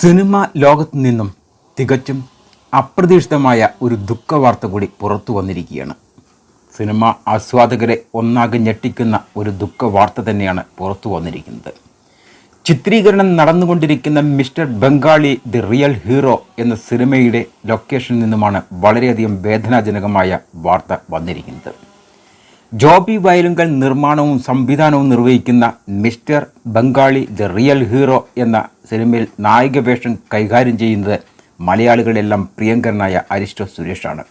Cinema ലോകത്തു നിന്നും തികച്ചും അപ്രതീക്ഷിതമായ ഒരു ദുഃഖവാർത്ത കൂടി പുറത്തു വന്നിരിക്കുകയാണ്. സിനിമ ആസ്വാദകരെ ഒന്നാകെ ഞെട്ടിക്കുന്ന ഒരു ദുഃഖവാർത്ത തന്നെയാണ് പുറത്തു വന്നിരിക്കുന്നത്. ചിത്രീകരണം നടന്നുകൊണ്ടിരിക്കുന്ന mister Bengali the real hero എന്ന സിനിമയുടെ ലൊക്കേഷനിൽ നിന്നുമാണ് വളരെയധികം വേദനാജനകമായ വാർത്ത വന്നിരിക്കുന്നത്. ജോബി വയലുങ്കൽ നിർമ്മാണവും സംവിധാനവും നിർവഹിക്കുന്ന mister Bengali the real hero എന്ന സിനിമയിൽ നായിക വേഷം കൈകാര്യം ചെയ്യുന്നത് മലയാളികളെല്ലാം പ്രിയങ്കരനായ അരിസ്റ്റോ സുരേഷാണ്.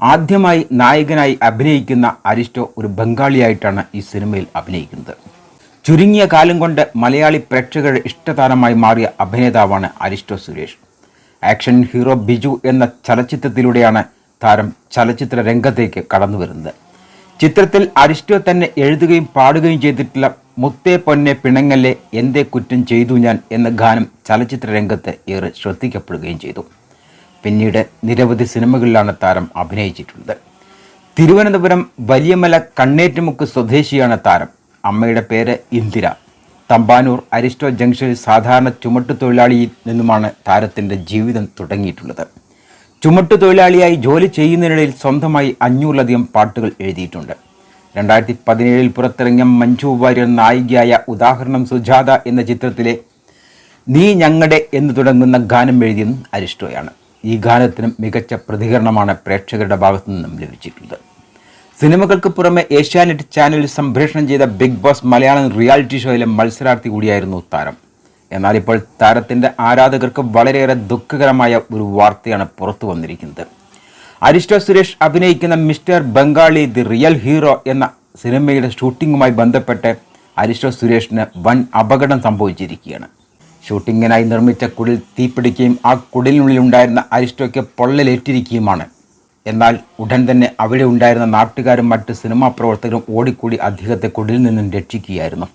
ആദ്യമായി നായകനായി അഭിനയിക്കുന്ന അരിസ്റ്റോ ഒരു ബംഗാളിയായിട്ടാണ് ഈ സിനിമയിൽ അഭിനയിക്കുന്നത്. ചുരുങ്ങിയ കാലം കൊണ്ട് മലയാളി പ്രേക്ഷകരുടെ ഇഷ്ടതാരമായി മാറിയ അഭിനേതാവാണ് അരിസ്റ്റോ സുരേഷ്. ആക്ഷൻ ഹീറോ ബിജു എന്ന ചലച്ചിത്രത്തിലൂടെയാണ് താരം ചലച്ചിത്ര രംഗത്തേക്ക് കടന്നു വരുന്നത് ചിത്രത്തിൽ അരിസ്റ്റോ തന്നെ എഴുതുകയും പാടുകയും ചെയ്തിട്ടുള്ള മുത്തേ പൊന്നെ പിണങ്ങല്ലേ എന്തേ കുറ്റം ചെയ്തു ഞാൻ എന്ന ഗാനം ചലച്ചിത്ര രംഗത്ത് ഏറെ ശ്രദ്ധിക്കപ്പെടുകയും ചെയ്തു. പിന്നീട് നിരവധി സിനിമകളിലാണ് താരം അഭിനയിച്ചിട്ടുള്ളത്. തിരുവനന്തപുരം വലിയമല കണ്ണേറ്റുമുക്ക് സ്വദേശിയാണ് താരം. അമ്മയുടെ പേര് ഇന്ദിര. തമ്പാനൂർ അരിസ്റ്റോ ജംഗ്ഷനിൽ സാധാരണ ചുമട്ടുതൊഴിലാളിയിൽ നിന്നുമാണ് താരത്തിന്റെ ജീവിതം തുടങ്ങിയിട്ടുള്ളത്. ചുമട്ടുതൊഴിലാളിയായി ജോലി ചെയ്യുന്നതിനിടയിൽ സ്വന്തമായി അഞ്ഞൂറിലധികം പാട്ടുകൾ എഴുതിയിട്ടുണ്ട്. രണ്ടായിരത്തി പതിനേഴിൽ പുറത്തിറങ്ങിയ മഞ്ജു വാര്യർ നായികയായ ഉദാഹരണം സുജാത എന്ന ചിത്രത്തിലെ നീ ഞങ്ങളുടെ എന്ന് തുടങ്ങുന്ന ഗാനം എഴുതിയതും അരിഷ്ടോയാണ്. ഈ ഗാനത്തിനും മികച്ച പ്രതികരണമാണ് പ്രേക്ഷകരുടെ ഭാഗത്തു നിന്നും ലഭിച്ചിട്ടുള്ളത്. സിനിമകൾക്ക് പുറമെ ഏഷ്യാനെറ്റ് ചാനലിൽ സംപ്രേഷണം ചെയ്ത ബിഗ് ബോസ് മലയാളം റിയാലിറ്റി ഷോയിലെ മത്സരാർത്ഥി കൂടിയായിരുന്നു താരം. എന്നാൽ ഇപ്പോൾ താരത്തിന്റെ ആരാധകർക്ക് വളരെയേറെ ദുഃഖകരമായ ഒരു വാർത്തയാണ് പുറത്തു വന്നിരിക്കുന്നത്. അരിസ്റ്റോ സുരേഷ് അഭിനയിക്കുന്ന mister Bengali the real hero എന്ന സിനിമയുടെ ഷൂട്ടിങ്ങുമായി ബന്ധപ്പെട്ട് അരിസ്റ്റോ സുരേഷിന് വൻ അപകടം സംഭവിച്ചിരിക്കുകയാണ്. ഷൂട്ടിങ്ങിനായി നിർമ്മിച്ച കുടിൽ തീപിടിക്കുകയും ആ കുടിലിനുള്ളിൽ ഉണ്ടായിരുന്ന അരിസ്റ്റോയ്ക്ക് പൊള്ളലേറ്റിരിക്കുകയുമാണ്. എന്നാൽ ഉടൻ തന്നെ അവിടെ ഉണ്ടായിരുന്ന നാട്ടുകാരും മറ്റ് സിനിമാ പ്രവർത്തകരും ഓടിക്കൂടി അദ്ദേഹത്തെ കുടിലിൽ നിന്നും രക്ഷിക്കുകയായിരുന്നു.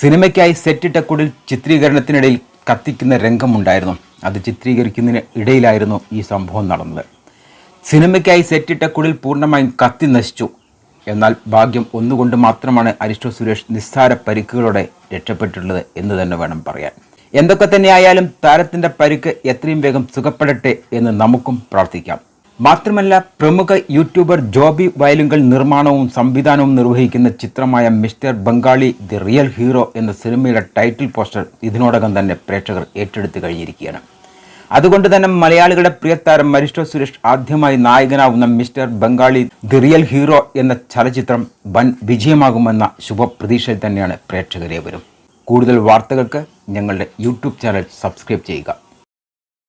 സിനിമയ്ക്കായി സെറ്റിട്ട കുടിൽ ചിത്രീകരണത്തിനിടയിൽ കത്തിക്കുന്ന രംഗമുണ്ടായിരുന്നു. അത് ചിത്രീകരിക്കുന്നതിന് ഇടയിലായിരുന്നു ഈ സംഭവം നടന്നത്. സിനിമയ്ക്കായി സെറ്റിട്ട കുടിൽ പൂർണമായും കത്തി നശിച്ചു. എന്നാൽ ഭാഗ്യം ഒന്നുകൊണ്ട് മാത്രമാണ് അരിഷ്ടോ സുരേഷ് നിസ്സാര പരിക്കുകളോടെ രക്ഷപ്പെട്ടിട്ടുള്ളത് എന്ന് തന്നെ വേണം പറയാൻ. എന്തൊക്കെ തന്നെയായാലും താരത്തിന്റെ പരിക്ക് എത്രയും വേഗം സുഖപ്പെടട്ടെ എന്ന് നമുക്കും പ്രാർത്ഥിക്കാം. മാത്രമല്ല പ്രമുഖ യൂട്യൂബർ ജോബി വയലുങ്കൽ നിർമ്മാണവും സംവിധാനവും നിർവഹിക്കുന്ന ചിത്രമായ mister Bengali the real hero എന്ന സിനിമയുടെ ടൈറ്റിൽ പോസ്റ്റർ ഇതിനോടകം തന്നെ പ്രേക്ഷകർ ഏറ്റെടുത്തു കഴിഞ്ഞിരിക്കുകയാണ്. അതുകൊണ്ട് തന്നെ മലയാളികളുടെ പ്രിയതാരം മരിഷ്ടോ സുരേഷ് ആദ്യമായി നായകനാവുന്ന mister Bengali the real hero എന്ന ചലച്ചിത്രം വൻ വിജയമാകുമെന്ന ശുഭപ്രതീക്ഷയിൽ തന്നെയാണ് പ്രേക്ഷകരെ വരും കൂടുതൽ വാർത്തകൾക്ക് ഞങ്ങളുടെ യൂട്യൂബ് ചാനൽ സബ്സ്ക്രൈബ് ചെയ്യുക.